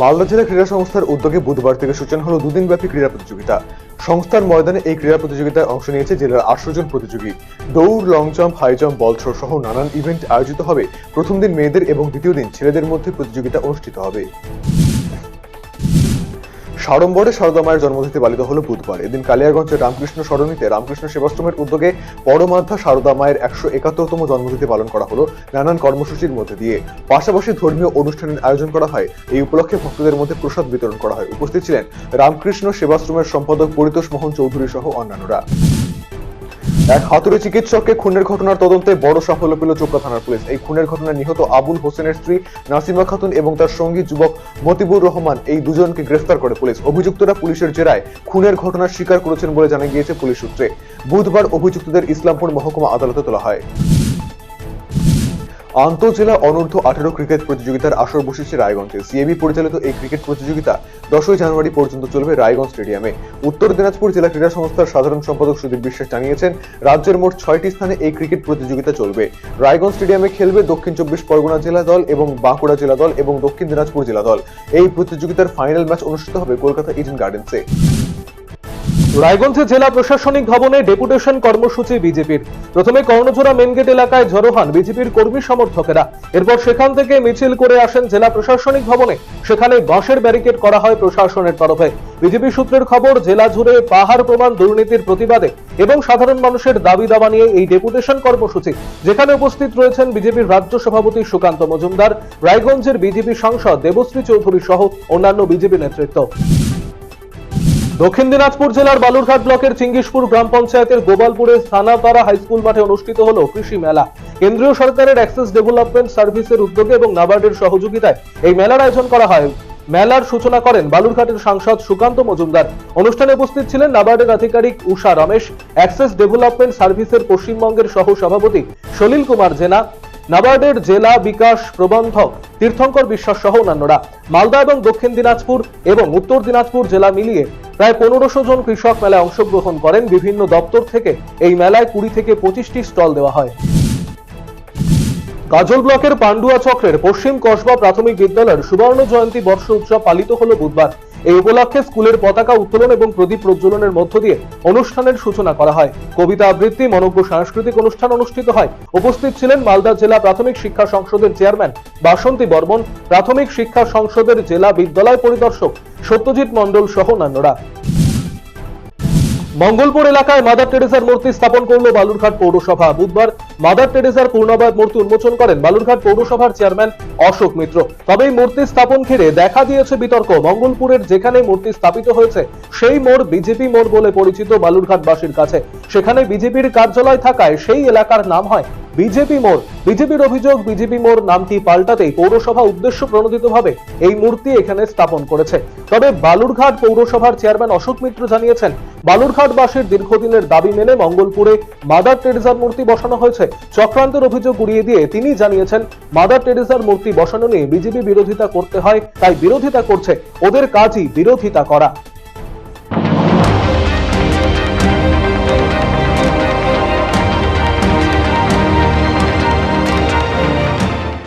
মালদা জেলা ক্রীড়া সংস্থার উদ্যোগে বুধবার থেকে সূচনা হলো দুদিনব্যাপী ক্রীড়া প্রতিযোগিতা। সংস্থার ময়দানে এই ক্রীড়া প্রতিযোগিতায় অংশ নিয়েছে জেলার আটশো জন প্রতিযোগী। দৌড়, long jump, high jump, ball throw সহ নানান ইভেন্ট আয়োজিত হবে। প্রথম দিন মেয়েদের এবং দ্বিতীয় দিন ছেলেদের মধ্যে প্রতিযোগিতা অনুষ্ঠিত হবে। সাড়ম্বরে শারদা মায়ের জন্মতিথি পালিত হলো বুধবার। এদিন কালিয়াগঞ্জের রামকৃষ্ণ সরণিতে রামকৃষ্ণ সেবাশ্রমের উদ্যোগে পরমাধ্যা শারদা মায়ের একশো একাত্তরতম জন্মতিথি পালন করা হলো নানান কর্মসূচির মধ্যে দিয়ে। পাশাপাশি ধর্মীয় অনুষ্ঠানের আয়োজন করা হয়। এই উপলক্ষে ভক্তদের মধ্যে প্রসাদ বিতরণ করা হয়। উপস্থিত ছিলেন রামকৃষ্ণ সেবাশ্রমের সম্পাদক পরিতোষ মোহন চৌধুরী সহ অন্যান্যরা। এক হাতুড়ি চিকিৎসককে খুনের ঘটনার তদন্তে বড় সাফল্য পেল চোপড়া থানার পুলিশ। এই খুনের ঘটনায় নিহত আবুল হোসেনের স্ত্রী নাসিমা খাতুন এবং তার সঙ্গী যুবক মতিবুর রহমান এই দুজনকে গ্রেফতার করে পুলিশ। অভিযুক্তরা পুলিশের জেরায় খুনের ঘটনার স্বীকার করেছেন বলে জানা গিয়েছে পুলিশ সূত্রে। বুধবার অভিযুক্তদের ইসলামপুর মহকুমা আদালতে তোলা হয়। আন্তঃজেলা অনূর্ধ্ব আঠারো ক্রিকেট প্রতিযোগিতার আসর বসেছে রায়গঞ্জে। সিএবি পরিচালিত এই ক্রিকেট প্রতিযোগিতা দশই জানুয়ারি পর্যন্ত চলবে রায়গঞ্জ স্টেডিয়ামে উত্তর দিনাজপুর জেলা ক্রীড়া সংস্থার সাধারণ সম্পাদক সুদীপ বিশ্বাস জানিয়েছেন, রাজ্যের মোট ছয়টি স্থানে এই ক্রিকেট প্রতিযোগিতা চলবে। রায়গঞ্জ স্টেডিয়ামে খেলবে দক্ষিণ চব্বিশ পরগনা জেলা দল এবং বাঁকুড়া জেলা দল এবং দক্ষিণ দিনাজপুর জেলা দল। এই প্রতিযোগিতার ফাইনাল ম্যাচ অনুষ্ঠিত হবে কলকাতা ইডেন গার্ডেন্সে রায়গঞ্জে জেলা প্রশাসনিক ভবনে ডেপুটেশন কর্মসূচি বিজেপির। প্রথমে কর্ণজোড়া মেনগেট এলাকায় জড়ো হন বিজেপির কর্মী সমর্থকেরা। এরপর সেখান থেকে মিছিল করে আসেন জেলা প্রশাসনিক ভবনে। সেখানে বাঁশের ব্যারিকেড করা হয় প্রশাসনের তরফে। বিজেপি সূত্রের খবর, জেলা জুড়ে পাহাড় প্রমাণ দুর্নীতির প্রতিবাদে এবং সাধারণ মানুষের দাবি দাবা নিয়ে এই ডেপুটেশন কর্মসূচি, যেখানে উপস্থিত রয়েছেন বিজেপির রাজ্য সভাপতি সুকান্ত মজুমদার, রায়গঞ্জের বিজেপি সাংসদ দেবশ্রী চৌধুরী সহ অন্যান্য বিজেপি নেতৃত্ব। দক্ষিণ দিনাজপুর জেলার বালুরঘাট ব্লকের চিঙ্গিসপুর গ্রাম পঞ্চায়েতের গোপালপুরে স্থানাপাড়া হাই স্কুল মাঠে অনুষ্ঠিত হলো কৃষি মেলা। কেন্দ্রীয় সরকারের অ্যাক্সেস ডেভেলপমেন্ট সার্ভিসের উদ্যোগে এবং নাবার্ডের সহযোগিতায় এই মেলার আয়োজন করা হয়। মেলার সূচনা করেন বালুরঘাটের সাংসদ সুকান্ত মজুমদার। অনুষ্ঠানে উপস্থিত ছিলেন নাবার্ডের আধিকারিক উষা রমেশ, অ্যাক্সেস ডেভেলপমেন্ট সার্ভিসের পশ্চিমবঙ্গের সহ সভাপতি সলিল কুমার জেনা নাবার্ডের জেলা বিকাশ প্রবন্ধক তীর্থঙ্কর বিশ্বাস সহ অন্যান্যরা। মালদা এবং দক্ষিণ দিনাজপুর এবং উত্তর দিনাজপুর জেলা মিলিয়ে প্রায় পনেরোশো জন কৃষক মেলায় অংশগ্রহণ করেন। বিভিন্ন দপ্তর থেকে এই মেলায় কুড়ি থেকে পঁচিশটি স্টল দেওয়া হয়। গাজল ব্লকের পান্ডুয়া চক্রের পশ্চিম কসবা প্রাথমিক বিদ্যালয়ের সুবর্ণ জয়ন্তী বর্ষ উৎসব পালিত হলো বুধবার। এই উপলক্ষে স্কুলের পতাকা উত্তোলন এবং প্রদীপ প্রজ্বলনের মধ্য দিয়ে অনুষ্ঠানের সূচনা করা হয়। কবিতা আবৃত্তি মনজ্ঞ সাংস্কৃতিক অনুষ্ঠান অনুষ্ঠিত হয়। উপস্থিত ছিলেন মালদা জেলা প্রাথমিক শিক্ষা সংসদের চেয়ারম্যান বাসন্তী বর্মন, প্রাথমিক শিক্ষা সংসদের জেলা বিদ্যালয় পরিদর্শক সত্যজিৎ মণ্ডল সহ অন্যান্যরা। মঙ্গলপুর এলাকায় মাদার টেরেসার মূর্তি স্থাপন করল বালুরঘাট পৌরসভা। বুধবার মাদার টেরেসার পূর্ণবায় মূর্তি উন্মোচন করেন বালুরঘাট পৌরসভার চেয়ারম্যান অশোক মিত্র। তবে এই মূর্তি স্থাপন ঘিরে দেখা দিয়েছে বিতর্ক। মঙ্গলপুরের যেখানে মূর্তি স্থাপিত হয়েছে, সেই মোড় বিজেপি মোড় বলে পরিচিত বালুরঘাটবাসীর কাছে। সেখানে বিজেপির কার্যালয় থাকায় সেই এলাকার নাম হয় বিজেপি মোড়। বিজেপির অভিযোগ, বিজেপি মোড় নামটি পাল্টাতেই পৌরসভা উদ্দেশ্য প্রণোদিতভাবে এই মূর্তি এখানে স্থাপন করেছে। তবে বালুরঘাট পৌরসভার চেয়ারম্যান অশোক মিত্র জানিয়েছেন, বালুরঘাটবাসীর দীর্ঘদিনের দাবি মেনে মঙ্গলপুরে মাদার টেরেসার মূর্তি বসানো হয়েছে। চক্রান্তের অভিযোগ উড়িয়ে দিয়ে তিনি জানিয়েছেন, মাদার টেরেসার মূর্তি বসানো নিয়ে বিজেপি বিরোধিতা করতে হয়, তাই বিরোধিতা করছে। ওদের কাজই বিরোধিতা করা।